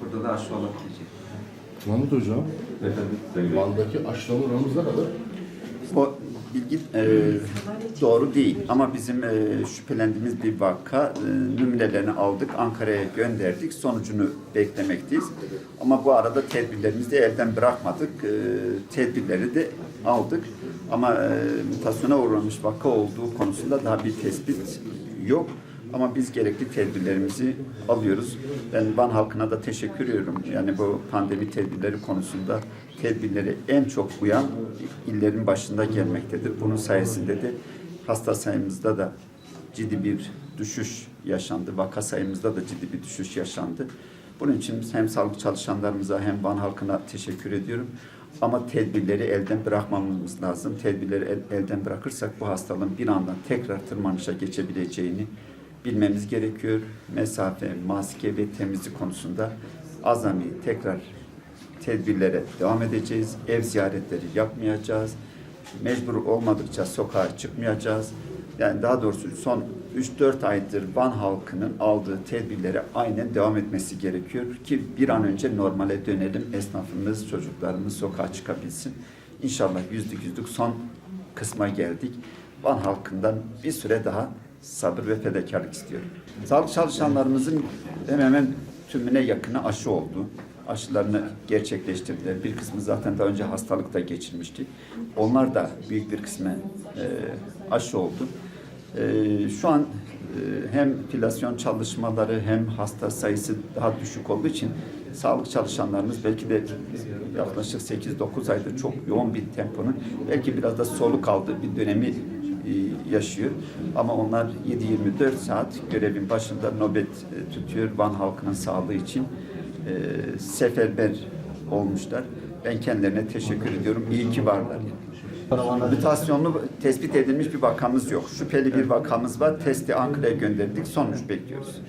Burada da aşı olabilecek. Mahmut Hocam, Van'daki aşılama oranımız ne kadar? O bilgi e, doğru değil ama bizim e, şüphelendiğimiz bir vaka e, numunelerini aldık Ankara'ya gönderdik sonucunu beklemekteyiz. Ama bu arada tedbirlerimizi de elden bırakmadık. E, tedbirleri de aldık ama e, mutasyona uğramış vaka olduğu konusunda daha bir tespit yok. Ama biz gerekli tedbirlerimizi alıyoruz. Ben Van halkına da teşekkür ediyorum. Yani bu pandemi tedbirleri konusunda tedbirleri en çok uyan illerin başında gelmektedir. Bunun sayesinde de hasta sayımızda da ciddi bir düşüş yaşandı. Vaka sayımızda da ciddi bir düşüş yaşandı. Bunun için hem sağlık çalışanlarımıza hem Van halkına teşekkür ediyorum. Ama tedbirleri elden bırakmamamız lazım. Tedbirleri el- elden bırakırsak bu hastalığın bir anda tekrar tırmanışa geçebileceğini bilmemiz gerekiyor. Mesafe, maske ve temizlik konusunda azami tekrar tedbirlere devam edeceğiz. Ev ziyaretleri yapmayacağız. Mecbur olmadıkça sokağa çıkmayacağız. Yani daha doğrusu son 3-4 aydır Van halkının aldığı tedbirlere aynen devam etmesi gerekiyor ki bir an önce normale dönelim. Esnafımız, çocuklarımız sokağa çıkabilsin. İnşallah yüzlük yüzlük son kısma geldik. Van halkından bir süre daha sabır ve fedakarlık istiyorum. Sağlık çalışanlarımızın hemen hemen tümüne yakını aşı oldu. Aşılarını gerçekleştirdiler. Bir kısmı zaten daha önce hastalıkta geçirmişti. Onlar da büyük bir kısmı e, aşı oldu. E, şu an e, hem filasyon çalışmaları hem hasta sayısı daha düşük olduğu için sağlık çalışanlarımız belki de yaklaşık 8-9 aydır çok yoğun bir temponun belki biraz da soluk aldığı bir dönemi e, yaşıyor. Ama onlar 7-24 saat görevin başında nöbet e, tutuyor Van halkının sağlığı için seferber olmuşlar. Ben kendilerine teşekkür ediyorum. İyi ki varlar. Mutasyonlu tespit edilmiş bir vakamız yok. Şüpheli bir vakamız var. Testi Ankara'ya gönderdik. Sonuç bekliyoruz.